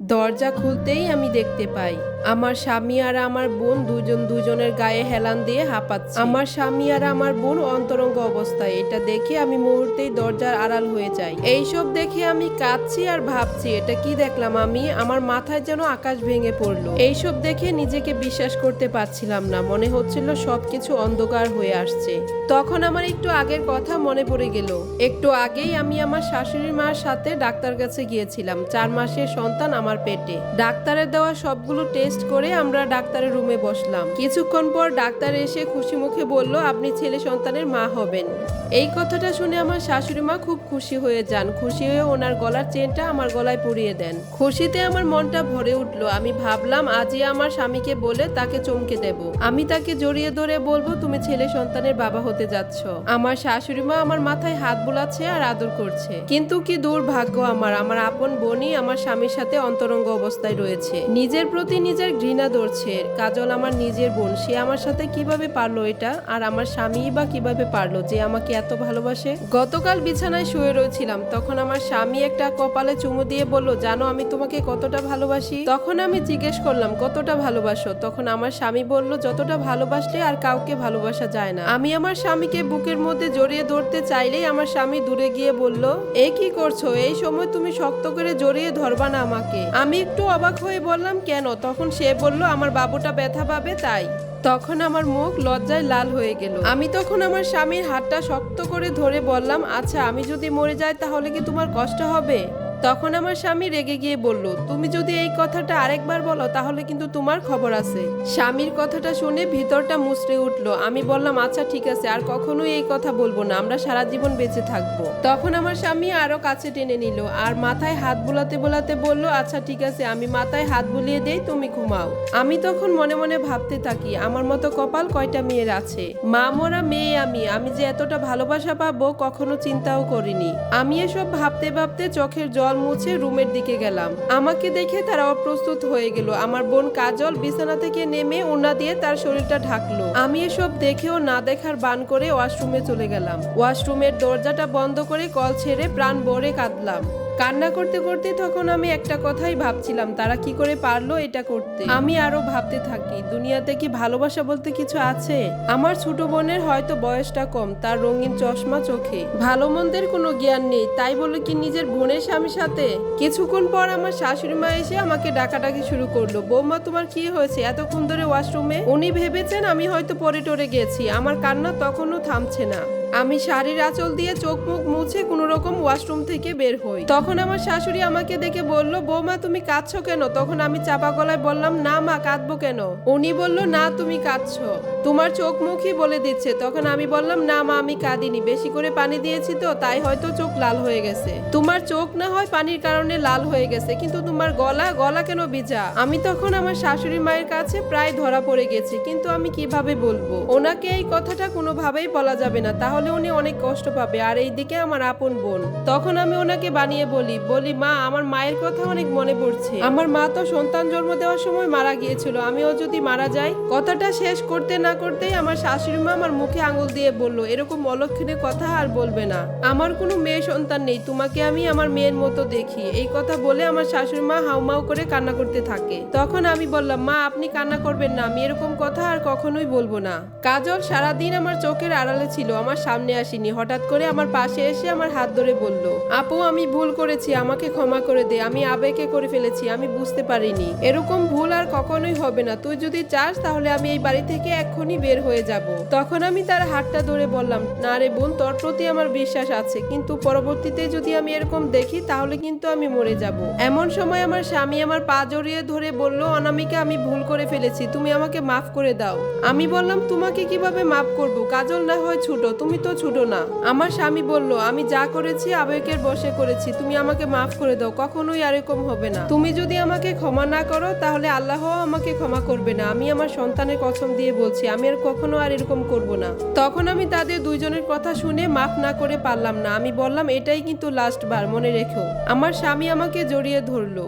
দরজা খুলতেই আমি দেখতে পাই, আমার স্বামী আর আমার বোন দুজন দুজনের গায়ে হেলান দিয়ে হাঁপাচ্ছে। আমার স্বামী আর আমার বোন অন্তরঙ্গ অবস্থায়, এটা দেখে আমি মুহূর্তেই দরজার আড়াল হয়ে যাই। এইসব দেখে আমি কাঁদছি আর ভাবছি, এটা কি দেখলাম আমি? আমার মাথায় যেন আকাশ ভেঙে পড়ল। এইসব দেখে নিজেকে বিশ্বাস করতে পারছিলাম না, মনে হচ্ছিল সবকিছু অন্ধকার হয়ে আসছে। তখন আমার একটু আগের কথা মনে পড়ে গেল। একটু আগেই আমি আমার শাশুড়ি মার সাথে ডাক্তার কাছে গিয়েছিলাম, চার মাসের সন্তান আমার পেটে। ডাক্তারের দেওয়া সবগুলো টেস্ট করে আমরা ডাক্তারের রুমে বসলাম। কিছুক্ষণ পর ডাক্তার এসে খুশি মুখে বলল, আপনি ছেলে সন্তানের মা হবেন। এই কথাটা শুনে আমার শাশুড়ি মা খুব খুশি হয়ে যান। খুশি হয়ে ওনার গলার চেনটা আমার গলায় পরিয়ে দেন। খুশিতে আমার মনটা ভরে উঠল। আমি ভাবলাম, আজই আমার স্বামীকে বলে তাকে চমকে দেব। আমি তাকে জড়িয়ে ধরে বলব, তুমি ছেলে সন্তানের বাবা হতে যাচ্ছ। আমার শাশুড়ি মা আমার মাথায় হাত বোলাচ্ছে আর আদর করছে। কিন্তু কি দুর্ভাগ্য আমার। আমার আপন বোনই আমার স্বামীর সাথে অন্তরঙ্গ অবস্থায় রয়েছে। নিজের প্রতি নিজের ঘৃণা ধরছে। কাজল আমার নিজের বোন। সে আমার সাথে কীভাবে পারল এটা? আর আমার স্বামী বা কীভাবে পারল যে আমাকে এত ভালোবাসে? গতকাল বিছানায় শুয়ে রয়েছিলাম, তখন আমার স্বামী একটা কপালে চুমু দিয়ে বলল, জানো আমি তোমাকে কতটা ভালোবাসি? তখন আমি জিজ্ঞেস করলাম, কতটা ভালোবাসো? তখন আমার স্বামী বলল, যতটা ভালোবাসলে আর কাউকে ভালোবাসা যায় না। আমি আমার স্বামীকে বুকের মধ্যে জড়িয়ে ধরতে চাইলেই আমার স্বামী দূরে গিয়ে বলল, এ কি করছ? এই সময় তুমি শক্ত করে জড়িয়ে ধরবা না আমাকে। আমি একটু অবাক হয়ে বললাম, কেন? তখন সে বলল, আমার বাবুটা ব্যথা পাবে, তাই। তখন আমার মুখ লজ্জায় লাল হয়ে গেল। আমি তখন আমার স্বামীর হাতটা শক্ত করে ধরে বললাম আচ্ছা আমি যদি মরে যাই তাহলে কি তোমার কষ্ট হবে? তখন আমার স্বামী রেগে গিয়ে বলল, তুমি যদি এই কথাটা আরেকবার বলো, তাহলে কিন্তু তোমার খবর আছে। স্বামীর কথাটা শুনে ভিতরটা মুচড়ে উঠল। আমি বললাম আচ্ছা ঠিক আছে, আর কখনোই এই কথা বলব না, আমরা সারা জীবন বেঁচে থাকব। তখন আমার স্বামী আরও কাছে টেনে নিল, আর মাথায় হাত বোলাতে বোলাতে বলল আচ্ছা ঠিক আছে, আমি মাথায় হাত বুলিয়ে দেই, তুমি ঘুমাও। আমি তখন মনে মনে ভাবতে থাকি, আমার মতো কপাল কয়টা মেয়ের আছে? মা মরা মেয়ে আমি আমি যে এতটা ভালোবাসা পাবো, কখনো চিন্তাও করিনি। আমি এসব ভাবতে ভাবতে চোখের জল মুছে রুমের দিকে গেলাম। আমাকে দেখে তারা অপ্রস্তুত হয়ে গেল। আমার বোন কাজল বিছানা থেকে নেমে ওনা দিয়ে তার শরীরটা ঢাকলো। আমি এসব দেখেও না দেখার বান করে ওয়াশরুমে চলে গেলাম। ওয়াশরুমের দরজাটা বন্ধ করে কল ছেড়ে প্রাণ ভরে কাঁদলাম। কান্না করতে করতে তখন আমি একটা কথাই ভাবছিলাম, তারা কি করে পারল এটা করতে? আমি আরও ভাবতে থাকি, দুনিয়াতে কি ভালোবাসা বলতে কিছু আছে? আমার ছোট বোনের হয়তো বয়সটা কম, তার রঙিন চশমা চোখে। ভালো মন্দের কোনো জ্ঞান নেই, তাই বলে কি নিজের বোনের স্বামীর সাথে? কিছুক্ষণ পর আমার শাশুড়ি মা এসে আমাকে ডাকাডাকি শুরু করল, বৌমা, তোমার কি হয়েছে? এতক্ষণ ধরে ওয়াশরুমে? উনি ভেবেছেন আমি হয়তো পরে টরে গেছি, আমার কান্না তখনও থামছে না। আমি শাড়ির আঁচল দিয়ে চোখ মুখ মুছে কোনো রকম ওয়াশরুম থেকে বের হই। তখন আমার শাশুড়ি আমাকে দেখে বলল, বৌমা, তুমি কাঁদছো কেন? তখন আমি চাপা গলায় বললাম, না মা, কাঁদবো কেন? উনি বলল, না, তুমি কাঁদছো। তোমার চোখ মুখই বলে দিচ্ছে। তখন আমি বললাম, না মা, আমি কাঁদিনি। বেশি করে পানি দিয়েছি তো, তাই হয়তো চোখ লাল হয়ে গেছে। তোমার চোখ না হয় পানির কারণে লাল হয়ে গেছে, কিন্তু তোমার গলা গলা কেন ভিজা? আমি তখন আমার শাশুড়ি মায়ের কাছে প্রায় ধরা পড়ে গেছি, কিন্তু আমি কীভাবে বলব? ওনাকে এই কথাটা কোনোভাবেই বলা যাবে না। তাহলে উনি অনেক কষ্ট পাবে, আর এইদিকে আমার আপন বোন। তখন আমি ওনাকে বানিয়ে বলি বলি, মা, আমার মায়ের কথা অনেক মনে পড়ছে। আমার মা তো সন্তান জন্ম দেওয়ার সময় মারা গিয়েছিল, আমিও যদি মারা যাই, কথাটা শেষ করতে না করতেই আমার শাশুড়ি মা আমার মুখে আঙুল দিয়ে বলল, এরকম অলক্ষণে কথা আর বলবে না। আমার কোনো মেয়ে সন্তান নেই, তোমাকে আমি আমার মেয়ের মতো দেখি। এই কথা বলে আমার শাশুড়ি মা হাউমাউ করে কান্না করতে থাকে। তখন আমি বললাম, মা, আপনি কান্না করবেন না, আমি এরকম কথা আর কখনোই বলব না। কাজল সারাদিন আমার চোখের আড়ালে ছিল, আমার সামনে আসেনি। হঠাৎ করে আমার পাশে এসে আমার হাত ধরে বলল, আপু, আমি ভুল করেছি, আমাকে ক্ষমা করে দে। আমি আবেগে করে ফেলেছি, আমি বুঝতে পারিনি। এরকম ভুল আর কখনোই হবে না। তুই যদি চাস, তাহলে আমি এই বাড়ি থেকে এক্ষুনি বের হয়ে যাব। তখন আমি তার হাতটা ধরে বললাম, না রে বোন, তোর প্রতি আমার বিশ্বাস আছে। কিন্তু পরবর্তীতে যদি আমি এরকম দেখি, তাহলে কিন্তু আমি মরে যাব। এমন সময় আমার স্বামী আমার পা জড়িয়ে ধরে বলল, অনামিকা, আমি ভুল করে ফেলেছি। তুমি আমাকে মাফ করে দাও। আমি বললাম, তোমাকে কীভাবে মাফ করব? কাজল না হয় ছোট। তুমি তো ছুটো না। আমার স্বামী বলল, আমি যা করেছি আবেগের বসে করেছি, তুমি আমাকে মাফ করে দাও, কখনোই এরকম হবে না। তুমি যদি আমাকে ক্ষমা না করো, তাহলে আল্লাহ আমাকে ক্ষমা করবে না। আমি আমার সন্তানের কসম দিয়ে বলছি, আমি আর কখনো আর এরকম করব না। তখন আমি তাদের দুইজনের কথা শুনে মাফ না করে পারলাম না। আমি বললাম, এটাই কিন্তু লাস্ট বার, মনে রেখো। আমার স্বামী আমাকে জড়িয়ে ধরলো।